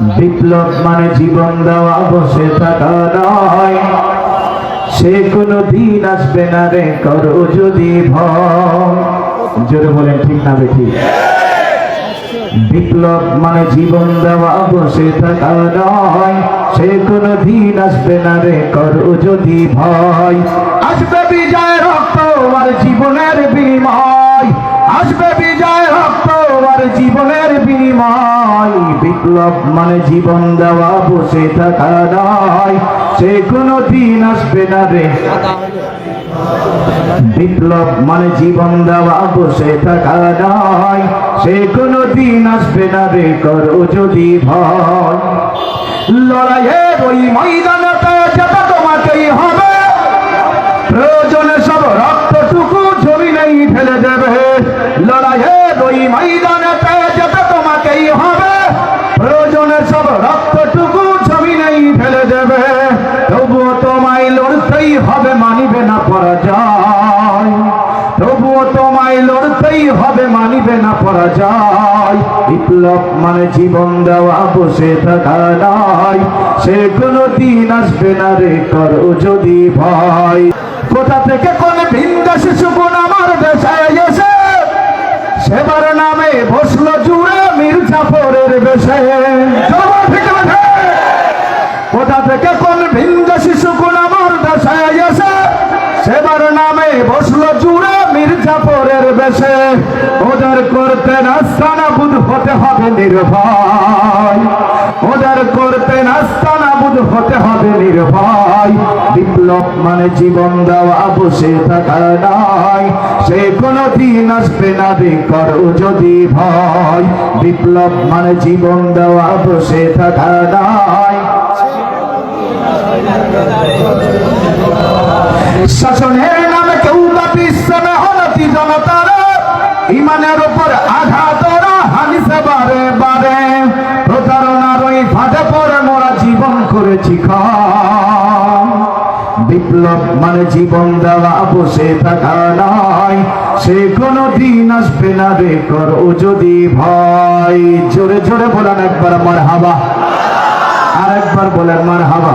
বিপ্লব মানে জীবন দেওয়া, বসে থাকা নয়। সে কোনো দিন আসবে না রে, করো যদি ভয়। জোরে বলেন, ঠিক না বেঠি? বিপ্লব মানে জীবন দেওয়া, বসে থাকা নয়। সে কোনো দিন আসবে না রে, করো যদি ভয়। আসবে বিজয় রক্ত আর জীবনের বিনিময়। আসবে বিজয় রক্ত আর জীবনের বিনিময়। বিপ্লব মানে জীবন দেওয়া, বসে থাকা নয়। সে কোনো দিন আসবে না রে। বিপ্লব মানে জীবন দেওয়া, বসে থাকা নয়। সে কোনো দিন আসবে না রে, করো যদি ভয়। লড়াইয়ের ওই ময়দানতে ঢেলে দেবে, তবুও তোমায় লড়তেই হবে, মানিবে না পরাজয়। তবুও তোমায় লড়তেই হবে, মানিবে না পরাজয়। বিপ্লব মানে জীবন দেওয়া, বসে থাকা নয়। সে কোনো দিন আসবে না রে, করো যদি ভয়। কোথা থেকে কোন ভিন্দা শিশু কোন আমার দেশে এসে? সেবার নামে বসল জুড়ে মির্জাফরের বেশে। থেকে কোন ভিন্দা শিশু কোন আমার দেশে এসে, সেবার নামে বসল জুড়ে মির্জাফরের বেশে। ওদের করতে নাস্তানা বুধ হতে হবে নির্ভয়। ওদের করতে নাস্তানা বুধ হতে হবে নির্ভয়। বিপ্লব মানে জীবন দেওয়া বসে থাকা নয় সে কোনো দিন আসবে না রে যদি ভয়। বিপ্লব মানে জীবন দেওয়া বসে থাকা নয় শাসনের নামে কেউ বা হনতি জনতার ইমানের উপর আঘাতরা বারে বারে। প্রতারণার ওই ফাঁদে পড়ে মোরা জীবন করেছি বিপ্লব মানে জীবন দেওয়া, বসে থাকা নয়। সে কোনো দিন আসবে না রে করো যদি ভয়। জোরে জোরে বলেন একবার মার হাবা আর একবার বলেন মার হাবা